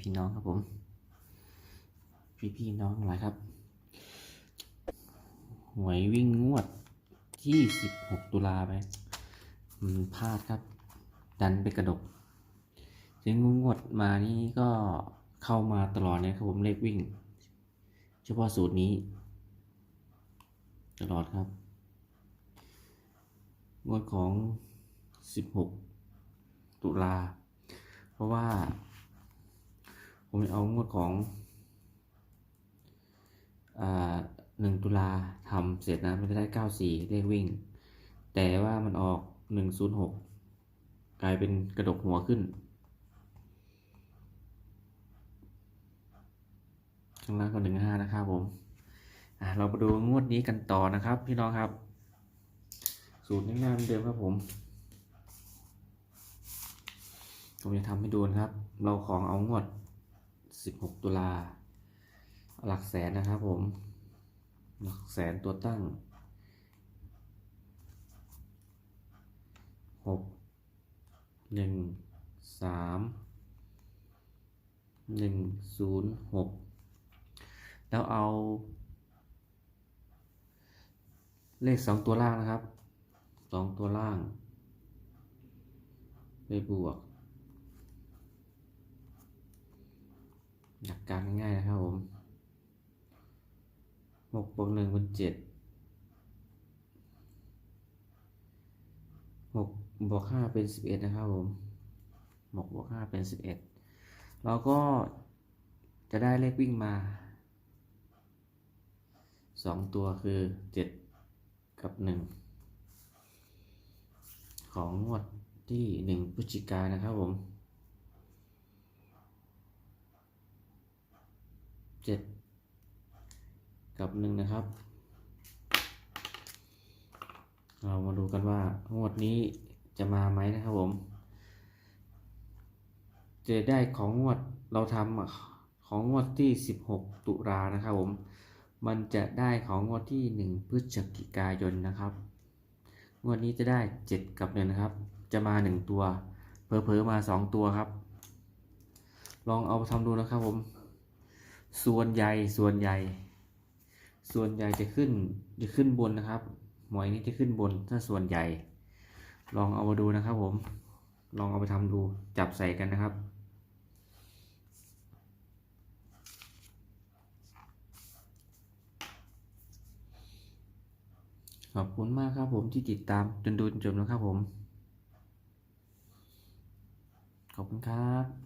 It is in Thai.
พี่น้องครับผม พี่พี่น้องหลายครับ หวยวิ่งงวดที่สิบหกตุลาไปมันพลาดครับ ดันไปกระดกซึ่งงวดมานี่ก็เข้ามาตลอดเลยครับผมเลขวิ่ง เฉพาะสูตรนี้ ตลอดครับ งวดของสิบหกตุลา เพราะว่า ผมเอางวดของหนึ่งตุลาทำเสร็จนะมันจะได้เก้าสี่เลขวิ่ง แต่ว่ามันออกหนึ่งศูนย์หกกลายเป็นกระดกหัวขึ้น ข้างล่างก็หนึ่งห้านะครับผมเรามาดูงวดนี้กันต่อนะครับพี่น้องครับ สูตรง่ายๆเหมือนเดิมครับผม ผมจะทำให้ดูนะครับ เราของเอางวด 16 ตุลา หลักแสนนะครับผม หลักแสนตัวตั้งหกหนึ่งสามหนึ่งศูนย์หกแล้วเอา เลขสองตัวล่างนะครับสองตัวล่าง ไปบวก หลักการง่ายๆนะครับผมหกบวกหนึ่งเป็นเจ็ดหกบวกห้าเป็นสิบเอ็ดนะครับผมหกบวกห้าเป็นสิบเอ็ดเราก็จะได้เลขวิ่งมาสองตัวคือเจ็ดกับหนึ่งของงวดที่หนึ่งพฤศจิกายนนะครับผม เจ็ดกับหนึ่งนะครับ เรามาดูกันว่างวดนี้จะมาไหมนะครับผมจะได้ของงวดเราทำของงวดที่ 16 ตุลานะครับผม มันจะได้ของงวดที่ 1 พฤศจิกายนนะครับ งวดนี้จะได้ 7 กับ1นะครับ จะมา 1 ตัว เพอเพอๆมา 2 ตัวครับ ลองเอาไปทำดูนะครับผม ส่วนใหญ่ส่วนใหญ่ ส่วนใหญ่จะขึ้นจะขึ้นบนนะครับ หมวยนี้จะขึ้นบนถ้าส่วนใหญ่ ลองเอามาดูนะครับ ผม ลองเอาไปทำดูจับใส่กันนะครับขอบคุณมากครับผมที่ติดตามจนดูจนจบนะครับผม ขอบคุณครับ